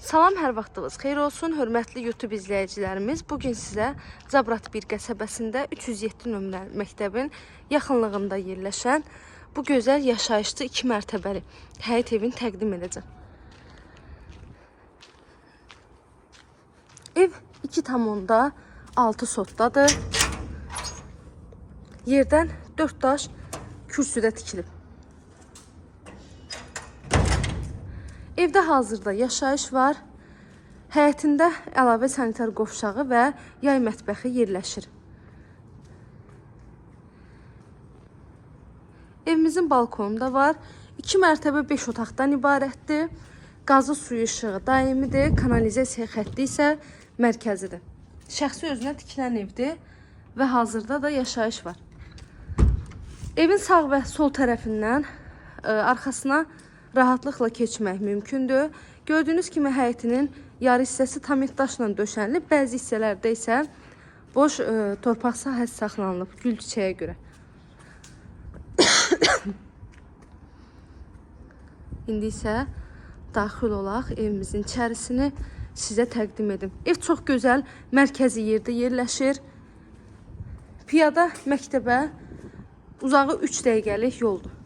Salam, hər vaxtınız xeyir olsun, hörmətli YouTube izləyicilərimiz. Bu gün sizə Zabrat bir qəsəbəsində 307 nömrəli məktəbin yaxınlığında yerləşən bu gözəl yaşayışlı 2 mərtəbəli həyət evini təqdim edəcəm. Ev 2,6 sotdadır. Yerdən 4 daş kürsüdə tikilib. Evdə hazırda yaşayış var. Həyətində əlavə sanitar qovşağı və yay mətbəxi yerləşir. Evimizin balkonu da var. 2 mərtəbə 5 otaqdan ibarətdir. Qazı suyu işığı daimidir. Kanalizasiya xətti isə mərkəzidir. Şəxsi özünə tikilən evdir və hazırda da yaşayış var. Evin sağ və sol tərəfindən ə, arxasına rahatlıqla keçmək mümkündür. Gördüyünüz kimi həyətinin yarı hissəsi tam daşla döşənilib, bəzi hissələrdə isə boş ə, torpaq sahəsi saxlanılıb gül çiçəyə görə. İndi isə daxil olaq evimizin içərisini sizə təqdim edim. Ev çox gözəl, mərkəzi yerdə yerləşir. Piyada məktəbə uzağı 3 dəqiqəlik yoldur.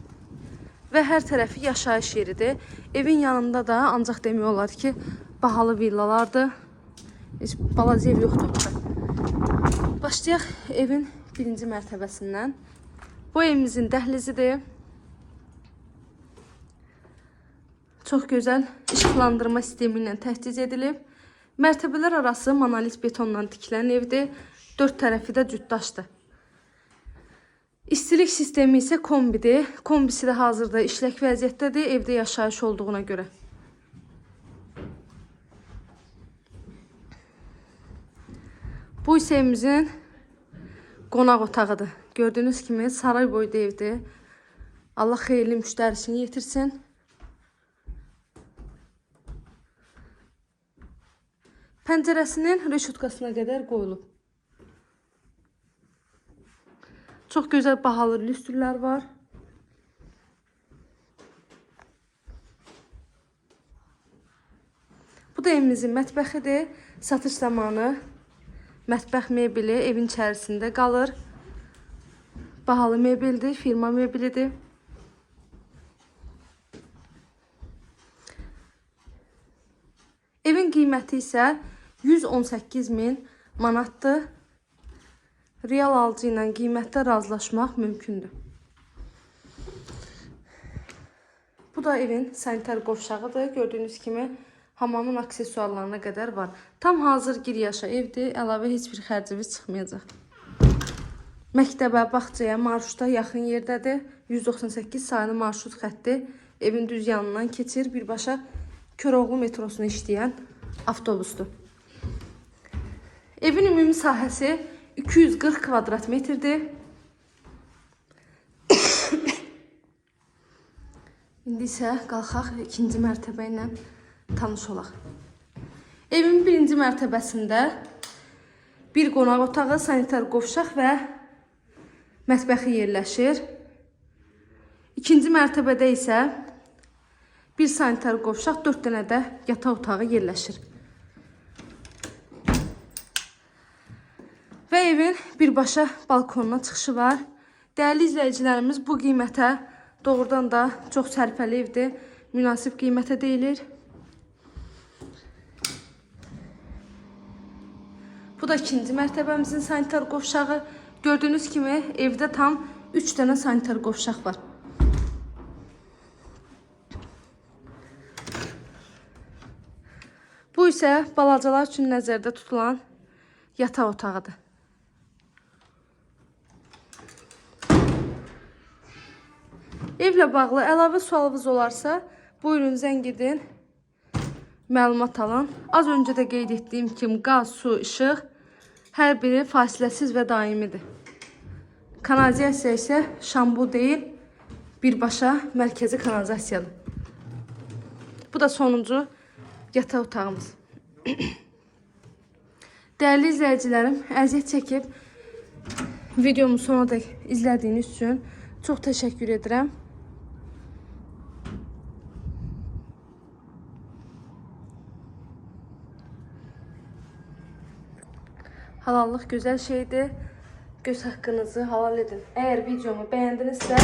Və hər tərəfi yaşayış yeridir. Evin yanında da ancaq demək olar ki, bahalı villalardır. Heç balaca ev yoxdur burada. Başlayaq evin birinci mərtəbəsindən. Bu evimizin dəhlizidir. Çox gözəl işıqlandırma sistemi ilə təchiz edilib. Mərtəbələr arası monolit betondan tikilən evdir. Dörd tərəfi də cütdaşdır. İstilik sistemi isə kombidir. Kombisi də hazırda işlək vəziyyətdədir, evdə yaşayış olduğuna görə. Bu isə evimizin qonaq otağıdır. Gördüyünüz kimi saray boyda evdir. Allah xeyirli müştərisini yetirsin. Pəncərəsinin reşutkasına qədər qoyulub. Çok güzel bahalı lüstrlər var. Bu da evimizin mətbəxidir. Satış zamanı mətbəx mebeli evin içərisində qalır. Bahalı mebeldir, firma mebelidir. Evin qiyməti isə 118 min manatdır. Real alıcı ilə qiymətdə razılaşmaq mümkündür. Bu da evin sanitar qovşağıdır. Gördüyünüz kimi hamamın aksesuarlarına qədər var. Tam hazır gir yaşa evdir. Əlavə heç bir xərciniz çıxmayacaq. Məktəbə, bağçaya, marşruta yaxın yerdədir. 198 sayılı marşrut xətti evin düz yanından keçir. Birbaşa Köroğlu metrosuna işləyən avtobusdur. Evin ümumi sahəsi 240 kvadrat metrdir. İndi isə qalxaq ikinci mərtəbə ilə tanış olaq. Evin birinci mərtəbəsində bir qonaq otağı, sanitar qovşaq və mətbəxi yerləşir. İkinci mərtəbədə isə bir sanitar qovşaq, 4 dənə də yataq otağı yerləşir. Və evin birbaşa balkonuna çıxışı var. Dəyərli izləyicilərimiz, bu qiymətə doğrudan da çox sərfəli evdir. Münasib qiymətə deyilir. Bu da ikinci mərtəbəmizin sanitar qovşağı. Gördüyünüz kimi evdə tam 3 dənə sanitar qovşaq var. Bu isə balacalar üçün nəzərdə tutulan yataq otağıdır. Evlə bağlı əlavə sualınız olarsa, buyurun zəng edin. Məlumat alın. Az öncə də qeyd etdiyim kimi qaz, su, işıq hər biri fasiləsiz və daimidir. Kanalizasiya isə şambu deyil, birbaşa mərkəzi kanalizasiyadır. Bu da sonuncu yataq otağımız. Dəyərli izləyicilərim, əziyyət çəkib videomu sona dək izlədiyiniz üçün Çox təşəkkür edirəm. Halallıq gözəl şeydir. Göz haqqınızı halal edin. Əgər videomu bəyəndinizsə,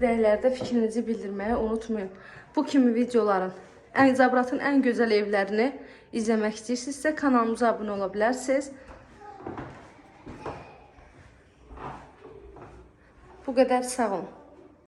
rəylərdə fikrinizi bildirməyi unutmayın. Bu kimi videoların, ən Zabratın ən gözəl evlərini izləmək istəyirsinizsə, kanalımıza abunə ola bilərsiniz. Bu qədər sağ olun.